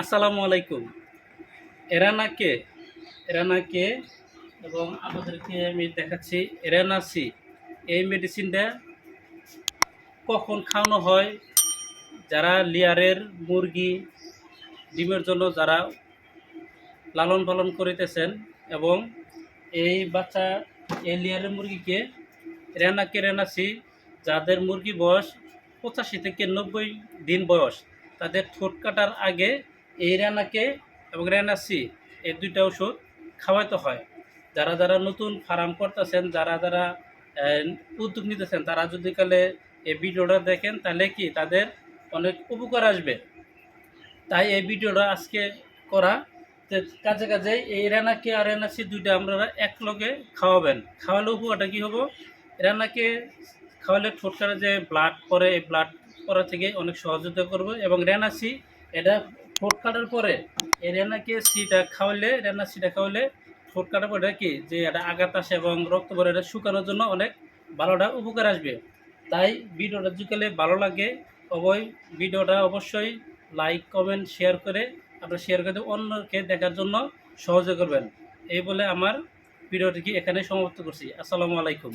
আসসালামু আলাইকুম। এরানা কে? এরানা কে? এবং আমাদেরকে আমি দেখাচ্ছি এরানাসি এই মেডিসিনটা কখন খাওয়ানো হয়? যারা লিয়ারের মুরগি, ডিমের জন্য যারা লালন পালন করিতেছেন এবং এই বাচ্চা, এই লিয়ারের মুরগিকে রেনাকে রেনাসি যাদের মুরগি বয়স পঁচাশি থেকে নব্বই দিন বয়স, তাদের ঠোঁট কাটার আগে এই রেনাকে এবং রেনাসি এই দুইটা ওষুধ খাওয়াইতে হয়। যারা যারা নতুন ফার্ম করতেছেন, যারা যারা উদ্যোগ নিতেছেন, তারা যদি কালে এই ভিডিওটা দেখেন, তাহলে কি তাদের অনেক উপকার আসবে। তাই এই ভিডিওটা আজকে করা। কাজে কাজে এই রানাকে আর এনআসি দুইটা আপনারা এক লগে খাওয়াবেন। খাওয়ালে উপকারটা কী হব? রানাকে খাওয়ালে ঠোঁটকারে যে ব্লাড পরে, এই ব্লাড পরা থেকে অনেক সহযোগিতা করবে এবং রেনাসি এটা ঠোঁট কাটার পরে এই রেনাকে সিটা খাওয়ালে রেনা সিটা খাওয়ালে ঠোঁট কাটার পরে কি যে এটা আঘাত আসে এবং রক্ত পরে এটা শুকানোর জন্য অনেক ভালোটা উপকার আসবে। তাই ভিডিওটা যুকালে ভালো লাগে অবয় ভিডিওটা অবশ্যই লাইক, কমেন্ট, শেয়ার করে আপনারা শেয়ার করে অন্যকে দেখার জন্য সহযোগ করবেন। এই বলে আমার ভিডিওটিকে এখানে সমাপ্ত করছি। আসসালামু আলাইকুম।